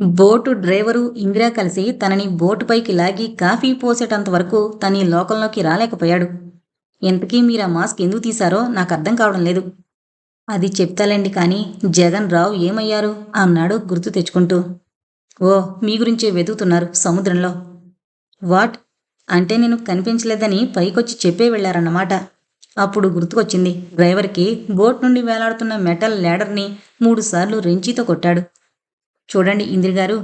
Boat driver Indira కలిసి తనని బోటుపైకి లాగి కాఫీ పోసేటంత వరకు తన లోకంలోకి రాలేకపోయాడు. ఇంతకీ మీరు ఆ మాస్క్ ఎందుకు తీశారో నాకు అర్థం కావడం లేదు. అది చెప్తాలేండి కానీ జగన్ రావు ఏమయ్యారు అన్నాడు గుర్తు తెచ్చుకుంటూ. ఓ మీ గురించే వెతుకుతున్నారు సముద్రంలో. వాట్? అంటే నేను కనిపించలేదని పైకొచ్చి చెప్పే వెళ్ళారన్నమాట. అప్పుడు గుర్తుకొచ్చింది. డ్రైవర్కి బోట్ నుండి వేలాడుతున్న మెటల్ ల్యాడర్ని మూడుసార్లు రెంచితో కొట్టాడు. చూడండి ఇందిర గారు.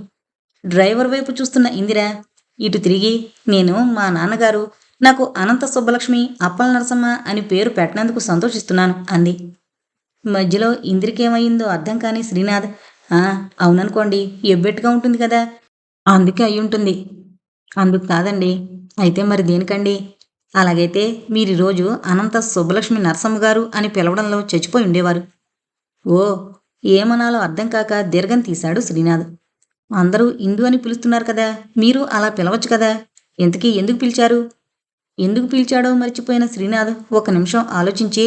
డ్రైవర్ వైపు చూస్తున్న ఇందిర ఇటు తిరిగి నేను మా నాన్నగారు నాకు అనంత సుబ్బలక్ష్మి అప్పల నరసమ్మ అని పేరు పెట్టినందుకు సంతోషిస్తున్నాను అంది. మధ్యలో ఇందిరికేమయ్యిందో అర్థం కాని శ్రీనాథ్ ఆ అవుననుకోండి ఎబ్బెట్టుగా ఉంటుంది కదా. అందుకే అయి ఉంటుంది అందుకు కాదండి అయితే మరి దేనికండి? అలాగైతే మీరు రోజు అనంత సుబ్బలక్ష్మి నరసమ్మ గారు అని పిలవడంలో చచ్చిపోయి ఉండేవారు. ఓ ఏమనాలో అర్థం కాక దీర్ఘం తీశాడు శ్రీనాథ్. అందరూ ఇందు అని పిలుస్తున్నారు కదా మీరు అలా పిలవచ్చు కదా? ఇంతకీ ఎందుకు పిలిచారు? ఎందుకు పిలిచాడో మర్చిపోయిన శ్రీనాథ్ ఒక నిమిషం ఆలోచించి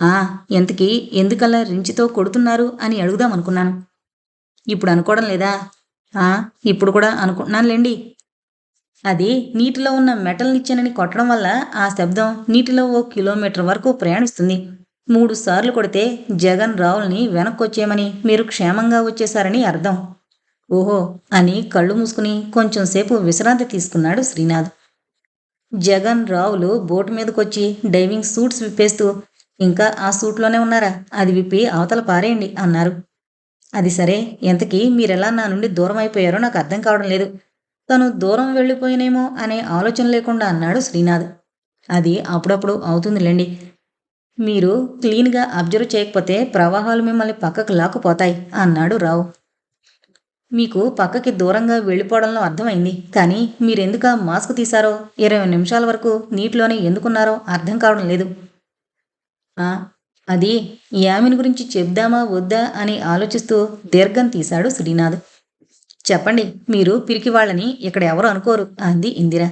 ఆ ఎంతకీ ఎందుకలా రించితో కొడుతున్నారు అని అడుగుదాం అనుకున్నాను. ఇప్పుడు అనుకోవడం లేదా? ఆ ఇప్పుడు కూడా అనుకుంటున్నానులేండి అది నీటిలో ఉన్న మెటల్ నిచ్చెనని కొట్టడం వల్ల ఆ శబ్దం నీటిలో ఓ కిలోమీటర్ వరకు ప్రయాణిస్తుంది. మూడు సార్లు కొడితే జగన్ రావుల్ని వెనక్కొచ్చేయమని మీరు క్షేమంగా వచ్చేశారని అర్థం. ఓహో అని కళ్ళు మూసుకుని కొంచెం సేపు విశ్రాంతి తీసుకున్నాడు శ్రీనాథ్. జగన్ రావులు బోటు మీదకొచ్చి డైవింగ్ సూట్స్ విప్పేస్తూ ఇంకా ఆ సూట్లోనే ఉన్నారా? అది విప్పి అవతల పారేయండి అన్నారు. అది సరే ఎంతకీ మీరెలా నా నుండి దూరం అయిపోయారో నాకు అర్థం కావడం లేదు. తను దూరం వెళ్ళిపోయినేమో అనే ఆలోచన లేకుండా అన్నాడు శ్రీనాథ్. అది అప్పుడప్పుడు అవుతుందిలేండి. మీరు క్లీన్గా అబ్జర్వ్ చేయకపోతే ప్రవాహాలు మిమ్మల్ని పక్కకు లాక్కుపోతాయి అన్నాడు రావు. మీకు పక్కకి దూరంగా వెళ్ళిపోవడంలో అర్థమైంది. కానీ మీరెందుకు ఆ మాస్క్ తీశారో? ఇరవై నిమిషాల వరకు నీటిలోనే ఎందుకున్నారో అర్థం కావడం లేదు. అది యామిని గురించి చెప్దామా వద్దా అని ఆలోచిస్తూ దీర్ఘం తీశాడు శ్రీనాథ్. చెప్పండి మీరు పిరికి వాళ్ళని ఇక్కడ ఎవరు అనుకోరు అంది ఇందిర.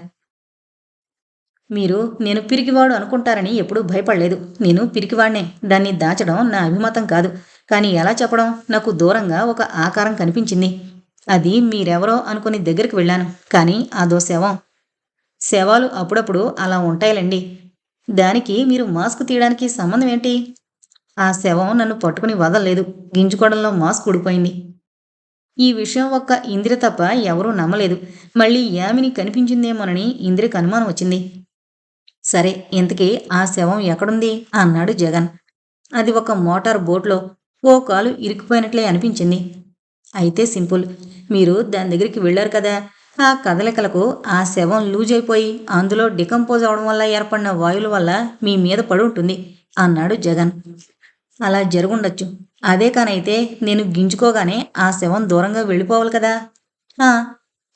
మీరు నేను పిరికివాడు అనుకుంటారని ఎప్పుడూ భయపడలేదు. నేను పిరికివాడినే. దాన్ని దాచడం నా అభిమతం కాదు. కానీ ఎలా చెప్పడం? నాకు దూరంగా ఒక ఆకారం కనిపించింది. అది మీరెవరో అనుకుని దగ్గరికి వెళ్ళాను. కానీ అదో శవం. శవాలు అప్పుడప్పుడు అలా ఉంటాయిలండి. దానికి మీరు మాస్క్ తీయడానికి సంబంధం ఏంటి? ఆ శవం నన్ను పట్టుకుని వదలలేదు. గింజుకోవడంలో మాస్క్ ఊడిపోయింది. ఈ విషయం ఒక్క ఇందిర తప్ప ఎవరూ నమ్మలేదు. మళ్ళీ యామిని కనిపించిందేమోనని ఇందిరకు అనుమానం వచ్చింది. సరే ఇంతకీ ఆ శవం ఎక్కడుంది? అన్నాడు జగన్. అది ఒక మోటార్ బోట్లో ఓ కాలు ఇరుక్కుపోయినట్లే అనిపించింది. అయితే సింపుల్. మీరు దాని దగ్గరికి వెళ్ళారు కదా. ఆ కదలికలకు ఆ శవం లూజ్ అయిపోయి అందులో డికంపోజ్ అవడం వల్ల ఏర్పడిన వాయువుల వల్ల మీ మీద పడి ఉంటుంది అన్నాడు జగన్. అలా జరుగుండొచ్చు. అదే కానైతే నేను గింజుకోగానే ఆ శవం దూరంగా వెళ్ళిపోవాలి కదా.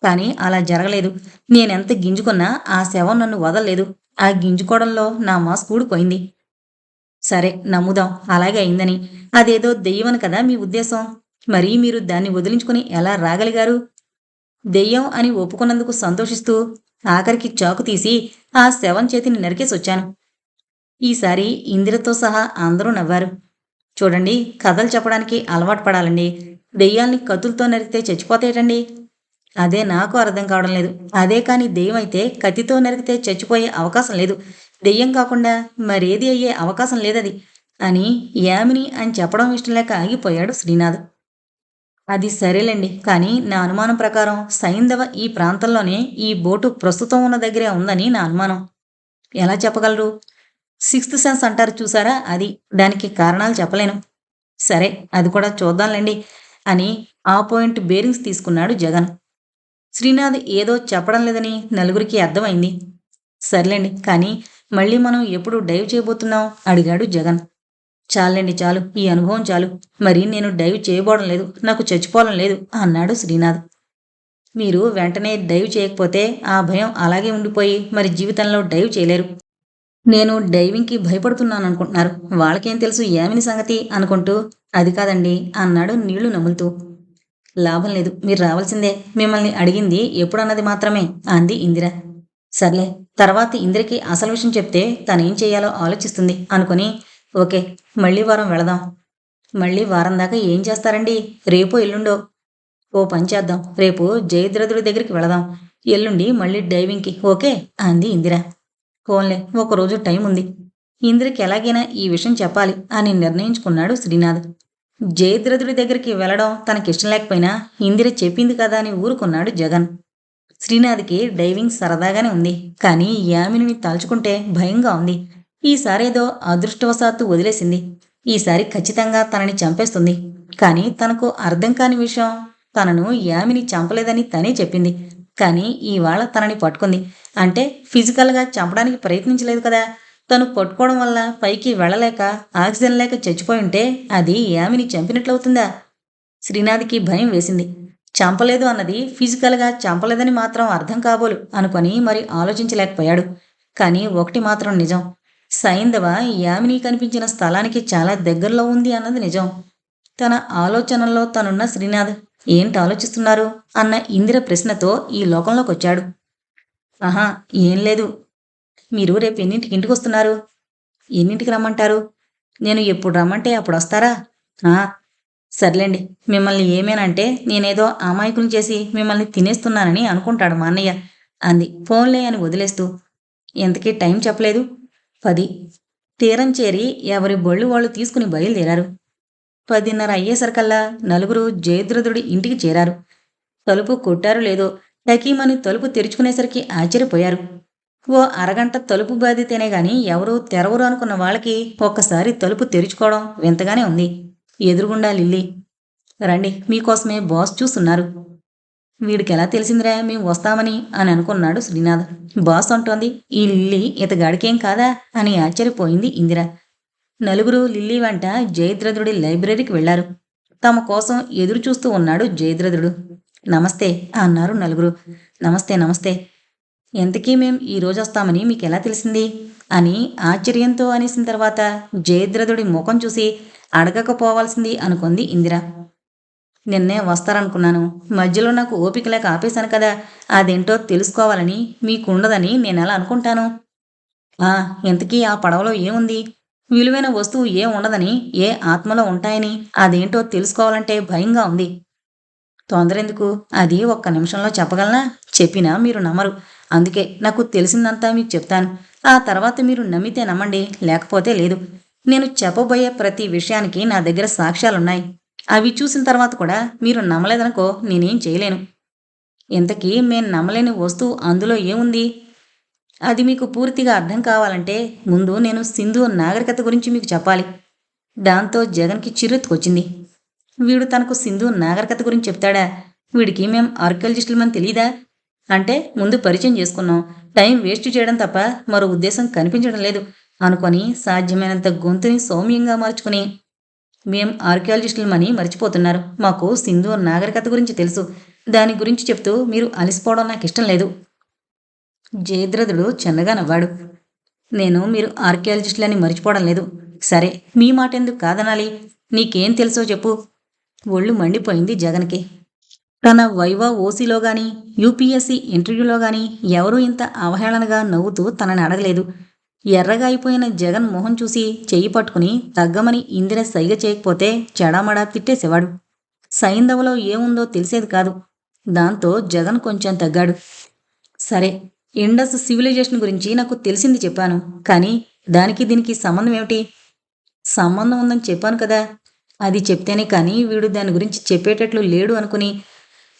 కానీ అలా జరగలేదు. నేనెంత గింజుకున్నా ఆ శవం నన్ను వదలలేదు. ఆ గింజుకోవడంలో నా మాస్ కూడిపోయింది. సరే నమ్ముదాం. అలాగే అయిందని. అదేదో దెయ్యమని కదా మీ ఉద్దేశం. మరి మీరు దాన్ని వదిలించుకుని ఎలా రాగలిగారు? దెయ్యం అని ఒప్పుకున్నందుకు సంతోషిస్తూ ఆఖరికి చాకు తీసి ఆ శవం చేతిని నరికేసి వచ్చాను ఈసారి ఇందిరతో సహా అందరూ నవ్వారు. చూడండి కథలు చెప్పడానికి అలవాటు పడాలండి. దెయ్యాల్ని కత్తులతో నరికితే చచ్చిపోతాయటండి. అదే నాకు అర్థం కావడం లేదు. అదే కానీ దెయ్యం అయితే కత్తితో నరికితే చచ్చిపోయే అవకాశం లేదు. దెయ్యం కాకుండా మరేది అయ్యే అవకాశం లేదది అని యామిని అని చెప్పడం ఇష్టం లేక ఆగిపోయాడు శ్రీనాథ్. అది సరేలేండి కానీ నా అనుమానం ప్రకారం సైంధవ ఈ ప్రాంతంలోనే ఈ బోటు ప్రస్తుతం ఉన్న దగ్గరే ఉందని నా అనుమానం. ఎలా చెప్పగలరు? సిక్స్త్ సెన్స్ అంటారు చూసారా? అది దానికి కారణాలు చెప్పలేను. సరే అది కూడా చూద్దాంలేండి అని ఆ పాయింట్ బేరింగ్స్ తీసుకున్నాడు జగన్. శ్రీనాథ్ ఏదో చెప్పడం లేదని నలుగురికి అర్థమైంది. సర్లేండి కానీ మళ్ళీ మనం ఎప్పుడు డైవ్ చేయబోతున్నాం? అడిగాడు జగన్. చాలండి చాలు. ఈ అనుభవం చాలు. మరి నేను డైవ్ చేయబోవడం లేదు. నాకు చచ్చిపోవడం లేదు అన్నాడు శ్రీనాథ్. మీరు వెంటనే డైవ్ చేయకపోతే ఆ భయం అలాగే ఉండిపోయి మరి జీవితంలో డైవ్ చేయలేరు. నేను డైవింగ్కి భయపడుతున్నాను అనుకుంటున్నారు. వాళ్ళకేం తెలుసు ఏమిని సంగతి అనుకుంటూ అది కాదండి అన్నాడు నీళ్ళు నములుతూ. లాభం లేదు. మీరు రావాల్సిందే. మిమ్మల్ని అడిగింది ఎప్పుడన్నది మాత్రమే అంది ఇందిర. సర్లే తర్వాత ఇందిరకి అసలు విషయం చెప్తే తనేం చేయాలో ఆలోచిస్తుంది అనుకుని ఓకే మళ్ళీ వారం వెళదాం. మళ్ళీ వారం దాకా ఏం చేస్తారండి? రేపో ఎల్లుండో. ఓ పని చేద్దాం. రేపు జయద్రథుడి దగ్గరికి వెళదాం. ఎల్లుండి మళ్ళీ డైవింగ్కి ఓకే? అంది ఇందిర. ఫోన్లే ఒకరోజు టైం ఉంది. ఇందిరకి ఎలాగైనా ఈ విషయం చెప్పాలి అని నిర్ణయించుకున్నాడు శ్రీనాథ్. జయద్రథుడి దగ్గరికి వెళ్ళడం తనకిష్టం లేకపోయినా ఇందిర చెప్పింది కదా అని ఊరుకున్నాడు జగన్. శ్రీనాథ్కి డైవింగ్ సరదాగానే ఉంది. కానీ యామిని తలుచుకుంటే భయంగా ఉంది. ఈసారేదో అదృష్టవశాత్తు వదిలేసింది. ఈసారి ఖచ్చితంగా తనని చంపేస్తుంది. కానీ తనకు అర్థం కాని విషయం తనను యామిని చంపలేదని తనే చెప్పింది. కానీ ఇవాళ తనని పట్టుకుంది. అంటే ఫిజికల్గా చంపడానికి ప్రయత్నించలేదు కదా. తను పట్టుకోవడం వల్ల పైకి వెళ్ళలేక ఆక్సిజన్ లేక చచ్చిపోయి ఉంటే అది యామిని చంపినట్లవుతుందా? శ్రీనాథ్కి భయం వేసింది. చంపలేదు అన్నది ఫిజికల్గా చంపలేదని మాత్రం అర్థం కాబోలు అనుకొని మరి ఆలోచించలేకపోయాడు. కానీ ఒకటి మాత్రం నిజం. సైంధవ యామిని కనిపించిన స్థలానికి చాలా దగ్గరలో ఉంది అన్నది నిజం. తన ఆలోచనల్లో తనున్న శ్రీనాథ్ ఏంటి ఆలోచిస్తున్నారు? అన్న ఇందిర ప్రశ్నతో ఈ లోకంలోకి వచ్చాడు ఆహా ఏం లేదు. మీరు రేపు ఎన్నింటికి ఇంటికి వస్తున్నారు? ఎన్నింటికి రమ్మంటారు? నేను ఎప్పుడు రమ్మంటే అప్పుడు వస్తారా? సర్లేండి. మిమ్మల్ని ఏమేనంటే నేనేదో అమాయకులు చేసి మిమ్మల్ని తినేస్తున్నానని అనుకుంటాడు మా అన్నయ్య. అంది. ఫోన్లే అని వదిలేస్తూ. ఎంతకీ టైం చెప్పలేదు. పది. తీరం చేరి ఎవరి బళ్ళు వాళ్ళు తీసుకుని బయలుదేరారు. పదిన్నర అయ్యేసరికల్లా నలుగురు జయద్రథుడి ఇంటికి చేరారు. తలుపు కొట్టారు లేదో టకీమని తలుపు తెరుచుకునేసరికి ఆశ్చర్యపోయారు. ఓ అరగంట తలుపు బాధితేనే గాని ఎవరూ తెరవరు అనుకున్న వాళ్ళకి ఒక్కసారి తలుపు తెరుచుకోవడం వింతగానే ఉంది. ఎదురుగుండా లిల్లీ. రండి మీకోసమే బాస్ చూస్తున్నారు. వీడికి ఎలా తెలిసిందిరా మేము వస్తామని అని అనుకున్నాడు శ్రీనాథ్. బాస్ అంటోంది ఈ లిల్లీ ఇతగాడికేం కాదా అని ఆశ్చర్యపోయింది ఇందిర. నలుగురు లిల్లీ వెంట జయద్రథుడి లైబ్రరీకి వెళ్ళారు తమ కోసం ఎదురు చూస్తూ ఉన్నాడు జయద్రథుడు. నమస్తే అన్నారు నలుగురు. నమస్తే నమస్తే. ఎంతకీ మేం ఈ రోజు వస్తామని మీకు ఎలా తెలిసింది? అని ఆశ్చర్యంతో అనేసిన తర్వాత జయద్రథుడి ముఖం చూసి అడగకపోవాల్సింది అనుకుంది ఇందిర. నిన్నే వస్తారనుకున్నాను. మధ్యలో నాకు ఓపిక లేక ఆపేశాను కదా. అదేంటో తెలుసుకోవాలని మీకుండదని నేను ఎలా అనుకుంటాను? ఆ ఇంతకీ ఆ పడవలో ఏముంది? విలువైన వస్తువు ఏం ఉండదని ఏ ఆత్మలో ఉంటాయని అదేంటో తెలుసుకోవాలంటే భయంగా ఉంది. తొందరెందుకు? అది ఒక్క నిమిషంలో చెప్పగలనా? చెప్పినా మీరు నమ్మరు. అందుకే నాకు తెలిసిందంతా మీకు చెప్తాను. ఆ తర్వాత మీరు నమ్మితే నమ్మండి లేకపోతే లేదు. నేను చెప్పబోయే ప్రతి విషయానికి నా దగ్గర సాక్ష్యాలున్నాయి. అవి చూసిన తర్వాత కూడా మీరు నమ్మలేదనుకో నేనేం చేయలేను. ఇంతకీ మేం నమ్మలేని వస్తువు అందులో ఏముంది? అది మీకు పూర్తిగా అర్థం కావాలంటే ముందు నేను సింధు నాగరికత గురించి మీకు చెప్పాలి. దాంతో జగన్కి చిరెత్తుకొచ్చింది వీడు తనకు సింధు నాగరికత గురించి చెప్తాడా? వీడికి మేం ఆర్కియాలజిస్టులమని తెలియదా అంటే ముందు పరిచయం చేసుకున్నాం. టైం వేస్ట్ చేయడం తప్ప మరో ఉద్దేశం కనిపించడం లేదు. అనుకొని సాధ్యమైనంత గొంతుని సౌమ్యంగా మార్చుకుని మేం ఆర్కియాలజిస్టులమని మర్చిపోతున్నారు. మాకు సింధు నాగరికత గురించి తెలుసు. దాని గురించి చెప్తూ మీరు అలసిపోవడం నాకు ఇష్టం లేదు. జయద్రథుడు చిన్నగా నవ్వాడు. నేను మీరు ఆర్కియాలజిస్టులని మర్చిపోవడం లేదు. సరే మీ మాట ఎందుకు కాదనాలి? నీకేం తెలుసో చెప్పు. ఒళ్ళు మండిపోయింది జగన్కి. తన వైవా ఓసీలో గాని యూపీఎస్సీ ఇంటర్వ్యూలో గాని ఎవరూ ఇంత అవహేళనగా నవ్వుతూ తనని అడగలేదు. ఎర్రగా అయిపోయిన జగన్ మొహం చూసి చెయ్యి పట్టుకుని తగ్గమని ఇందిర సైగ చేయకపోతే చెడామడా తిట్టేసేవాడు. సైంధవలో ఏముందో తెలిసేది కాదు. దాంతో జగన్ కొంచెం తగ్గాడు. సరే ఇండస్ సివిలైజేషన్ గురించి నాకు తెలిసింది చెప్పాను. కానీ దానికి దీనికి సంబంధం ఏమిటి? సంబంధం ఉందని చెప్పాను కదా. అది చెప్తేనే కానీ వీడు దాని గురించి చెప్పేటట్లు లేడు అనుకుని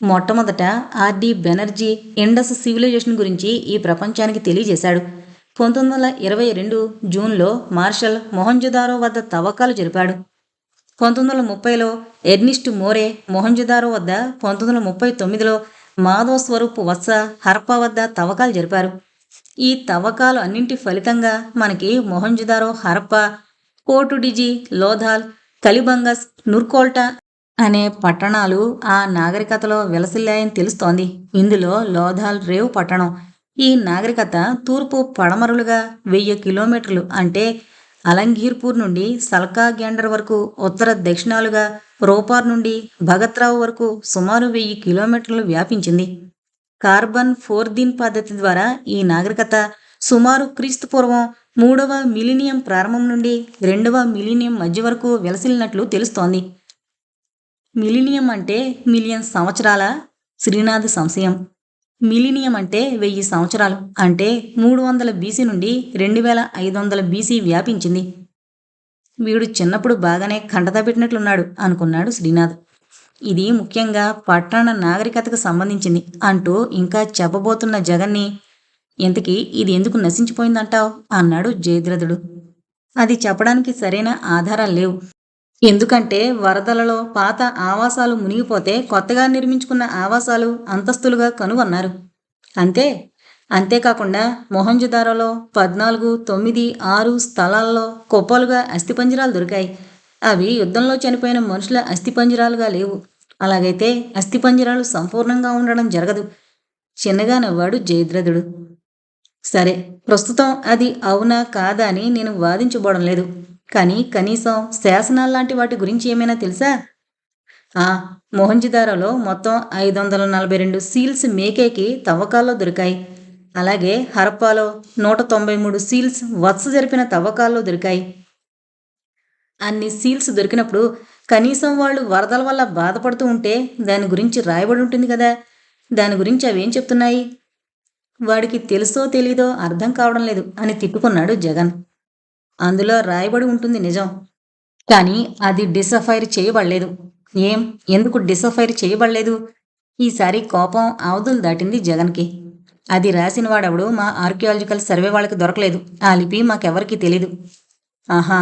మొట్టమొదట ఆర్డి బెనర్జీ ఇండస్ సివిలైజేషన్ గురించి ఈ ప్రపంచానికి తెలియజేశాడు. పంతొమ్మిది వందల ఇరవై రెండు జూన్లో మార్షల్ మొహంజుదారో వద్ద తవ్వకాలు జరిపాడు. పంతొమ్మిది వందల ముప్పైలో ఎర్నిస్ట్ మోరే మొహంజుదారో వద్ద పంతొమ్మిది వందల ముప్పై తొమ్మిదిలో మాధవ స్వరూప్ వత్స హర్పా వద్ద తవ్వకాలు జరిపారు. ఈ తవ్వకాలు అన్నింటి ఫలితంగా మనకి మొహంజుదారో హరప్పా కోటుడిజి లోధాల్ కలిబంగస్ నుర్కోల్టా అనే పట్టణాలు ఆ నాగరికతలో విలసిల్లాయని తెలుస్తోంది. ఇందులో లోధాల్ రేవు పట్టణం. ఈ నాగరికత తూర్పు పడమరులుగా వెయ్యి కిలోమీటర్లు అంటే అలంఘీర్పూర్ నుండి సల్కా గ్యాండర్ వరకు ఉత్తర దక్షిణాలుగా రోపార్ నుండి భగత్రావు వరకు సుమారు వెయ్యి కిలోమీటర్లు వ్యాపించింది. కార్బన్ ఫోర్దీన్ పద్ధతి ద్వారా ఈ నాగరికత సుమారు క్రీస్తు పూర్వం మూడవ మిలినియం ప్రారంభం నుండి రెండవ మిలినియం మధ్య వరకు విలసిల్లినట్లు తెలుస్తోంది. మిలినియం అంటే మిలియన్ సంవత్సరాల శ్రీనాథ్ సంశయం. మిలినియం అంటే వెయ్యి సంవత్సరాలు అంటే మూడు వందల బీసీ నుండి రెండు వేల ఐదు వందల బీసీ వ్యాపించింది. వీడు చిన్నప్పుడు బాగానే కంటత పెట్టినట్లున్నాడు అనుకున్నాడు శ్రీనాథ్. ఇది ముఖ్యంగా పట్టణ నాగరికతకు సంబంధించింది అంటూ ఇంకా చెప్పబోతున్న జగన్ని ఇంతకీ ఇది ఎందుకు నశించిపోయిందంటావు? అన్నాడు జయద్రథుడు. అది చెప్పడానికి సరైన ఆధారాలు లేవు. ఎందుకంటే వరదలలో పాత ఆవాసాలు మునిగిపోతే కొత్తగా నిర్మించుకున్న ఆవాసాలు అంతస్తులుగా కనుగొన్నారు. అంతే. అంతేకాకుండా మొహంజుదారోలో పద్నాలుగు తొమ్మిది ఆరు స్థలాల్లో కుప్పలుగా అస్థిపంజరాలు దొరికాయి. అవి యుద్ధంలో చనిపోయిన మనుషుల అస్థిపంజరాలుగా లేవు. అలాగైతే అస్థిపంజరాలు సంపూర్ణంగా ఉండడం జరగదు. చిన్నగా నవ్వాడు జయద్రథుడు. సరే ప్రస్తుతం అది అవునా కాదా అని నేను వాదించబోడం లేదు. కానీ కనీసం శాసనాలు లాంటి వాటి గురించి ఏమైనా తెలుసా? ఆ మొహంజిదారోలో మొత్తం ఐదు వందల నలభై రెండు సీల్స్ మేకేకి తవ్వకాల్లో దొరికాయి. అలాగే హరప్పాలో నూట తొంభై మూడు సీల్స్ వత్స జరిపిన తవ్వకాల్లో దొరికాయి. అన్ని సీల్స్ దొరికినప్పుడు కనీసం వాళ్ళు వరదల వల్ల బాధపడుతూ ఉంటే దాని గురించి రాయబడి ఉంటుంది కదా? దాని గురించి అవేం చెప్తున్నాయి? వాడికి తెలుసో తెలీదో అర్థం కావడం లేదు అని తిట్టుకున్నాడు జగన్. అందులో రాయబడి ఉంటుంది నిజం. కానీ అది డిసఫైర్ చేయబడలేదు. ఏం? ఎందుకు డిసఫైర్ చేయబడలేదు? ఈసారి కోపం అవధులు దాటింది జగన్కి. అది రాసిన వాడెవడు మా ఆర్కియాలజికల్ సర్వే వాళ్ళకి దొరకలేదు. ఆ లిపి మాకెవరికి తెలీదు. ఆహా!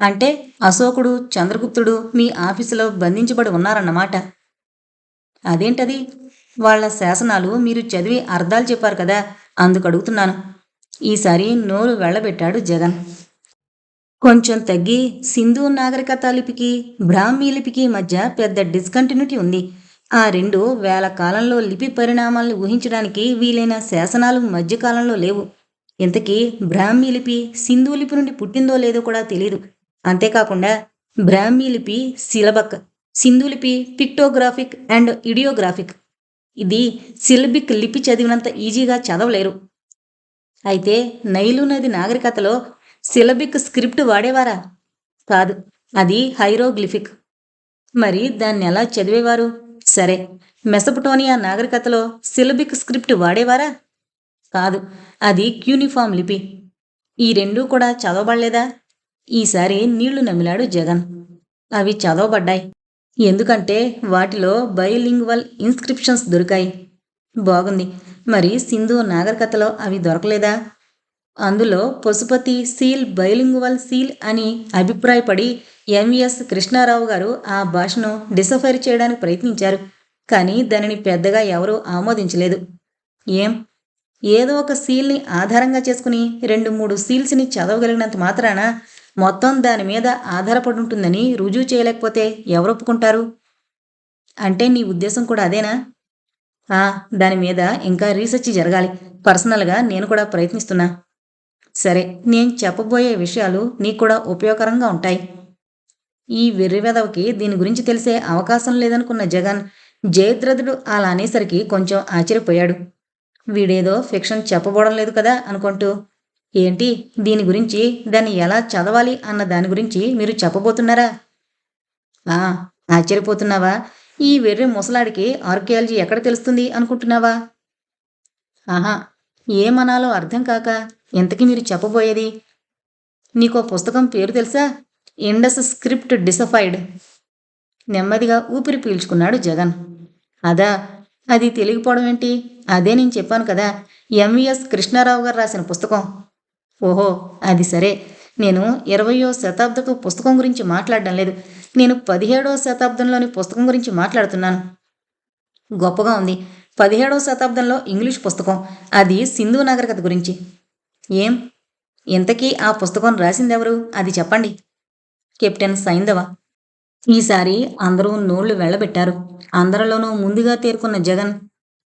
అంటే అశోకుడు చంద్రగుప్తుడు మీ ఆఫీసులో బంధించబడి ఉన్నారన్నమాట. అదేంటది? వాళ్ళ శాసనాలు మీరు చదివి అర్థాలు చెప్పారు కదా అందుకు అడుగుతున్నాను. ఈసారి నోరు వెళ్ళబెట్టాడు జగన్. కొంచెం తగ్గి సింధు నాగరికత లిపికి బ్రాహ్మీ లిపికి మధ్య పెద్ద డిస్కంటిన్యూటీ ఉంది. ఆ రెండు వేల కాలంలో లిపి పరిణామాలను ఊహించడానికి వీలైన శాసనాలు మధ్యకాలంలో లేవు. ఇంతకీ బ్రాహ్మీ లిపి సింధు లిపి నుండి పుట్టిందో లేదో కూడా తెలియదు అంతేకాకుండా బ్రాహ్మీ లిపి సిలబక్ సింధు లిపి పిక్టోగ్రాఫిక్ అండ్ ఇడియోగ్రాఫిక్. ఇది సిలబిక్ లిపి చదివినంత ఈజీగా చదవలేరు. అయితే నైలు నది నాగరికతలో సిలబిక్ స్క్రిప్ట్ వాడేవారా? కాదు అది హైరోగ్లిఫిక్. మరి దాన్ని ఎలా చదివేవారు? సరే మెసపటోనియా నాగరికతలో సిలబిక్ స్క్రిప్ట్ వాడేవారా? కాదు అది క్యూనిఫామ్ లిపి. ఈ రెండూ కూడా చదవబడలేదా? ఈసారి నీళ్ళు నమిలాడు జగన్. అవి చదవబడ్డాయి. ఎందుకంటే వాటిలో బయోలింగ్వల్ ఇన్స్క్రిప్షన్స్ దొరికాయి. బాగుంది. మరి సింధు నాగరికతలో అవి దొరకలేదా? అందులో పశుపతి సీల్ బైలింగువల్ సీల్ అని అభిప్రాయపడి ఎంవిఎస్ కృష్ణారావు గారు ఆ భాషను డిసఫైర్ చేయడానికి ప్రయత్నించారు. కానీ దానిని పెద్దగా ఎవరూ ఆమోదించలేదు. ఏం? ఏదో ఒక సీల్ని ఆధారంగా చేసుకుని రెండు మూడు సీల్స్ని చదవగలిగినంత మాత్రాన మొత్తం దాని మీద ఆధారపడి ఉంటుందని రుజువు చేయలేకపోతే ఎవరు ఒప్పుకుంటారు అంటే నీ ఉద్దేశం కూడా అదేనా? ఆ దాని మీద ఇంకా రీసెర్చ్ జరగాలి. పర్సనల్గా నేను కూడా ప్రయత్నిస్తున్నా. సరే నేను చెప్పబోయే విషయాలు నీకు కూడా ఉపయోగకరంగా ఉంటాయి. ఈ వెర్రివెదవకి దీని గురించి తెలిసే అవకాశం లేదనుకున్న జగన్ జయద్రథుడు అలా అనేసరికి కొంచెం ఆశ్చర్యపోయాడు. వీడేదో ఫిక్షన్ చెప్పబోవడం లేదు కదా అనుకుంటూ ఏంటి దీని గురించి దాన్ని ఎలా చదవాలి అన్న దాని గురించి మీరు చెప్పబోతున్నారా? ఆ ఆశ్చర్యపోతున్నావా? ఈ వెర్రి ముసలాడికి ఆర్కియాలజీ ఎక్కడ తెలుస్తుంది అనుకుంటున్నావా? ఆహా ఏమనాలో అర్థం కాక ఇంతకీ మీరు చెప్పబోయేది? నీకో పుస్తకం పేరు తెలుసా? Indus script deciphered. నెమ్మదిగా ఊపిరి పీల్చుకున్నాడు జగన్. అదా అది తెలియకపోవడం ఏంటి? అదే నేను చెప్పాను కదా ఎంవిఎస్ కృష్ణారావు గారు రాసిన పుస్తకం. ఓహో అది సరే. నేను ఇరవయో శతాబ్దపు పుస్తకం గురించి మాట్లాడడం లేదు. నేను పదిహేడవ శతాబ్దంలోని పుస్తకం గురించి మాట్లాడుతున్నాను. గొప్పగా ఉంది. పదిహేడవ శతాబ్దంలో ఇంగ్లీష్ పుస్తకం అది సింధు నాగరికత గురించి. ఏం? ఇంతకీ ఆ పుస్తకం రాసిందెవరు? అది చెప్పండి. కెప్టెన్ సైందవ ఈసారి అందరూ నోళ్ళు వెళ్ళబెట్టారు అందరిలోనూ ముందుగా తేరుకున్న జగన్.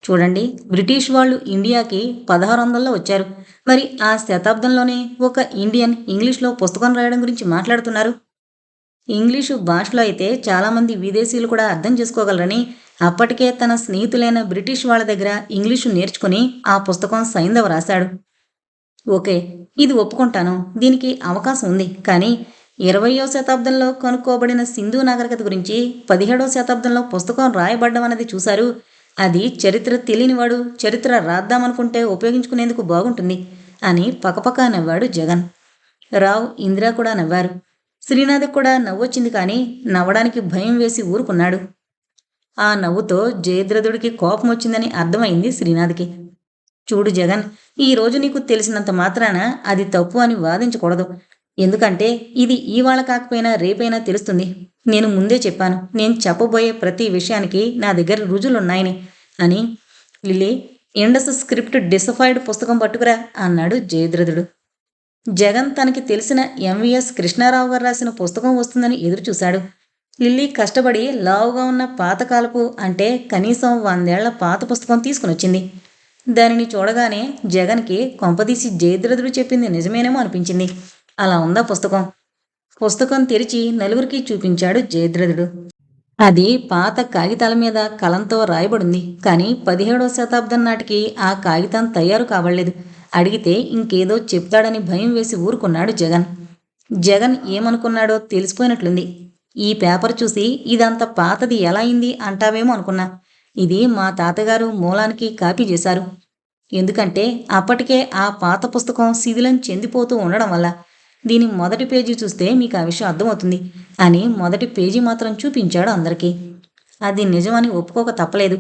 చూడండి బ్రిటిష్ వాళ్ళు ఇండియాకి పదహారు వందల్లో వచ్చారు. మరి ఆ శతాబ్దంలోనే ఒక ఇండియన్ ఇంగ్లీష్లో పుస్తకం రాయడం గురించి మాట్లాడుతున్నారు. ఇంగ్లీషు భాషలో అయితే చాలామంది విదేశీయులు కూడా అర్థం చేసుకోగలరని అప్పటికే తన స్నేహితులైన బ్రిటిష్ వాళ్ళ దగ్గర ఇంగ్లీషు నేర్చుకుని ఆ పుస్తకం సైందవ రాశాడు. ఓకే ఇది ఒప్పుకుంటాను. దీనికి అవకాశం ఉంది. కానీ ఇరవయో శతాబ్దంలో కనుక్కోబడిన సింధు నాగరికత గురించి పదిహేడవ శతాబ్దంలో పుస్తకం రాయబడ్డం అన్నది చూశారు. అది చరిత్ర తెలియనివాడు చరిత్ర రాద్దామనుకుంటే ఉపయోగించుకునేందుకు బాగుంటుంది అని పకపక నవ్వాడు జగన్. రావు ఇందిరా కూడా నవ్వారు. శ్రీనాథ్కి కూడా నవ్వొచ్చింది కానీ నవ్వడానికి భయం వేసి ఊరుకున్నాడు. ఆ నవ్వుతో జయద్రథుడికి కోపం వచ్చిందని అర్థమైంది శ్రీనాథ్కి. చూడు జగన్ ఈ రోజు నీకు తెలిసినంత మాత్రాన అది తప్పు అని వాదించకూడదు. ఎందుకంటే ఇది ఇవాళ కాకపోయినా రేపైనా తెలుస్తుంది. నేను ముందే చెప్పాను నేను చెప్పబోయే ప్రతి విషయానికి నా దగ్గర రుజువులున్నాయని అని. లిలీ ఇండస్ స్క్రిప్ట్ డిసఫైడ్ పుస్తకం పట్టుకురా అన్నాడు జయద్రథుడు. జగన్ తనకి తెలిసిన ఎంవిఎస్ కృష్ణారావు గారు రాసిన పుస్తకం వస్తుందని ఎదురుచూశాడు. లిల్లీ కష్టపడి లావుగా ఉన్న పాతకాలపు అంటే కనీసం వందేళ్ళ పాత పుస్తకం తీసుకుని వచ్చింది దానిని చూడగానే జగన్కి కొంపదీసి జయద్రథుడు చెప్పింది నిజమేనేమో అనిపించింది. అలా ఉందా పుస్తకం? పుస్తకం తెరిచి నలుగురికి చూపించాడు జయద్రథుడు అది పాత కాగితాల మీద కలంతో రాయబడింది. కానీ పదిహేడవ శతాబ్దం నాటికి ఆ కాగితం తయారు కావలేదు అడిగితే ఇంకేదో చెప్తాడని భయం వేసి ఊరుకున్నాడు జగన్. జగన్ ఏమనుకున్నాడో తెలిసిపోయినట్లుంది. ఈ పేపర్ చూసి ఇదంత పాతది ఎలా అయింది అంటావేమో అనుకున్నా. ఇది మా తాతగారు మూలానికి కాపీ చేశారు. ఎందుకంటే అప్పటికే ఆ పాత పుస్తకం శిథిలం చెందిపోతూ ఉండడం వల్ల దీని మొదటి పేజీ చూస్తే మీకు ఆ విషయం అర్థమవుతుంది అని మొదటి పేజీ మాత్రం చూపించాడు అందరికీ. అది నిజమని ఒప్పుకోక తప్పలేదు.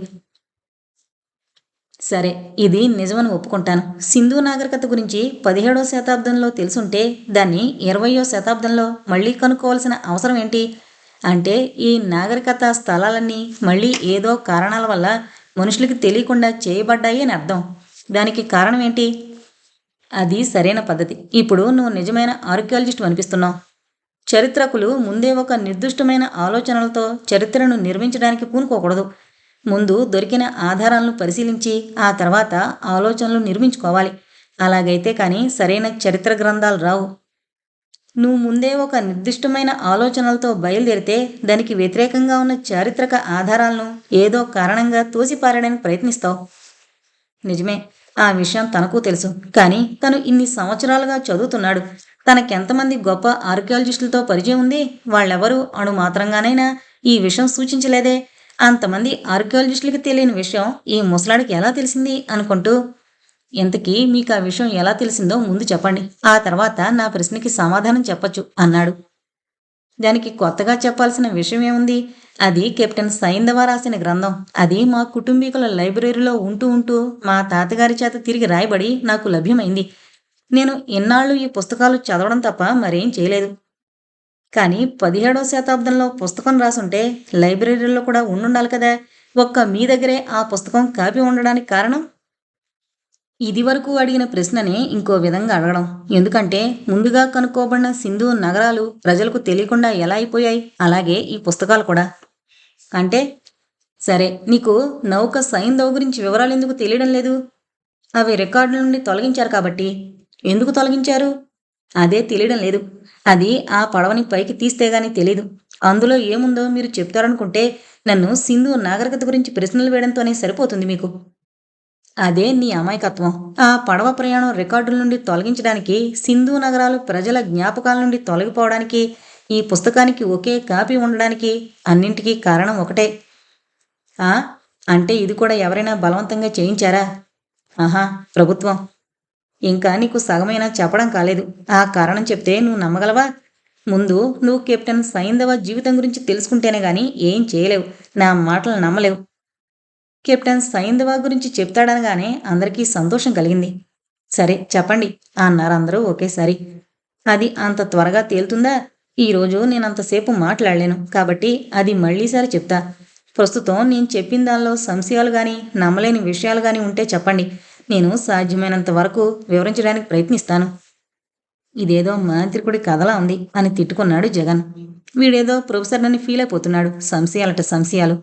సరే ఇది నిజమని ఒప్పుకుంటాను. సింధు నాగరికత గురించి పదిహేడవ శతాబ్దంలో తెలుసుంటే దాన్ని ఇరవయో శతాబ్దంలో మళ్ళీ కనుక్కోవాల్సిన అవసరం ఏంటి? అంటే ఈ నాగరికత స్థలాలన్నీ మళ్ళీ ఏదో కారణాల వల్ల మనుషులకి తెలియకుండా చేయబడ్డాయి అని అర్థం. దానికి కారణం ఏంటి? అది సరైన పద్ధతి. ఇప్పుడు నువ్వు నిజమైన ఆర్కియాలజిస్ట్ అనిపిస్తున్నావు. చరిత్రకులు ముందే ఒక నిర్దిష్టమైన ఆలోచనలతో చరిత్రను నిర్మించడానికి పూనుకోకూడదు. ముందు దొరికిన ఆధారాలను పరిశీలించి ఆ తర్వాత ఆలోచనలు నిర్మించుకోవాలి. అలాగైతే కానీ సరైన చరిత్ర గ్రంథాలు రావు. నువ్వు ముందే ఒక నిర్దిష్టమైన ఆలోచనలతో బయలుదేరితే దానికి వ్యతిరేకంగా ఉన్న చారిత్రక ఆధారాలను ఏదో కారణంగా తోసిపారడానికి ప్రయత్నిస్తావు. నిజమే ఆ విషయం తనకు తెలుసు. కానీ తను ఇన్ని సంవత్సరాలుగా చదువుతున్నాడు. తనకెంతమంది గొప్ప ఆర్కియాలజిస్టులతో పరిచయం ఉంది? వాళ్ళెవరూ? అణు మాత్రంగానైనా ఈ విషయం సూచించలేదే. అంతమంది ఆర్కియాలజిస్టులకి తెలియని విషయం ఈ ముసలాడికి ఎలా తెలిసింది అనుకుంటూ ఇంతకీ మీకు ఆ విషయం ఎలా తెలిసిందో ముందు చెప్పండి. ఆ తర్వాత నా ప్రశ్నకి సమాధానం చెప్పొచ్చు అన్నాడు. దానికి కొత్తగా చెప్పాల్సిన విషయం ఏముంది? అది కెప్టెన్ సైందవ రాసిన గ్రంథం. అది మా కుటుంబీకుల లైబ్రరీలో ఉంటూ ఉంటూ మా తాతగారి చేత తిరిగి రాయబడి నాకు లభ్యమైంది. నేను ఎన్నాళ్ళు ఈ పుస్తకాలు చదవడం తప్ప మరేం చేయలేదు. కానీ పదిహేడవ శతాబ్దంలో పుస్తకం రాసుంటే లైబ్రరీలో కూడా ఉండుండాలి కదా. ఒక్క మీ దగ్గరే ఆ పుస్తకం కాపీ ఉండడానికి కారణం? ఇది వరకు అడిగిన ప్రశ్నని ఇంకో విధంగా అడగడం. ఎందుకంటే ముందుగా కనుక్కోబడిన సింధు నగరాలు ప్రజలకు తెలియకుండా ఎలా అయిపోయాయి? అలాగే ఈ పుస్తకాలు కూడా. అంటే సరే నీకు నౌక సైందవ్ గురించి వివరాలు ఎందుకు తెలియడం లేదు? అవి రికార్డుల నుండి తొలగించారు కాబట్టి. ఎందుకు తొలగించారు? అదే తెలియడం లేదు. అది ఆ పడవని పైకి తీస్తే గానీ తెలీదు. అందులో ఏముందో మీరు చెప్తారనుకుంటే నన్ను సింధు నాగరికత గురించి ప్రశ్నలు వేయడంతోనే సరిపోతుంది మీకు. అదే నీ అమాయకత్వం. ఆ పడవ ప్రయాణం రికార్డుల నుండి తొలగించడానికి సింధు నగరాలు ప్రజల జ్ఞాపకాల నుండి తొలగిపోవడానికి ఈ పుస్తకానికి ఒకే కాపీ ఉండడానికి అన్నింటికీ కారణం ఒకటే. ఆ? అంటే ఇది కూడా ఎవరైనా బలవంతంగా చేయించారా? ఆహా ప్రభుత్వం. ఇంకా నీకు సగమైనా చెప్పడం కాలేదు. ఆ కారణం చెప్తే నువ్వు నమ్మగలవా? ముందు నువ్వు కెప్టెన్ సైంధవ జీవితం గురించి తెలుసుకుంటేనే గాని ఏం చేయలేవు. నా మాటలు నమ్మలేవు. కెప్టెన్ సైంధవ గురించి చెప్తాడనగానే అందరికీ సంతోషం కలిగింది. సరే చెప్పండి అన్నారు అందరూ ఒకేసారి. అది అంత త్వరగా తేలుతుందా? ఈరోజు నేను అంతసేపు మాట్లాడలేను కాబట్టి అది మళ్ళీసారి చెప్తా. ప్రస్తుతం నేను చెప్పిన దానిలో సంశయాలు కానీ నమ్మలేని విషయాలు కానీ ఉంటే చెప్పండి. నేను సాధ్యమైనంత వరకు వివరించడానికి ప్రయత్నిస్తాను. ఇదేదో మాంత్రికుడి కథలా ఉంది అని తిట్టుకున్నాడు జగన్. వీడేదో ప్రొఫెసర్ అని ఫీల్ అయిపోతున్నాడు. సంశయాలట సంశయాలు.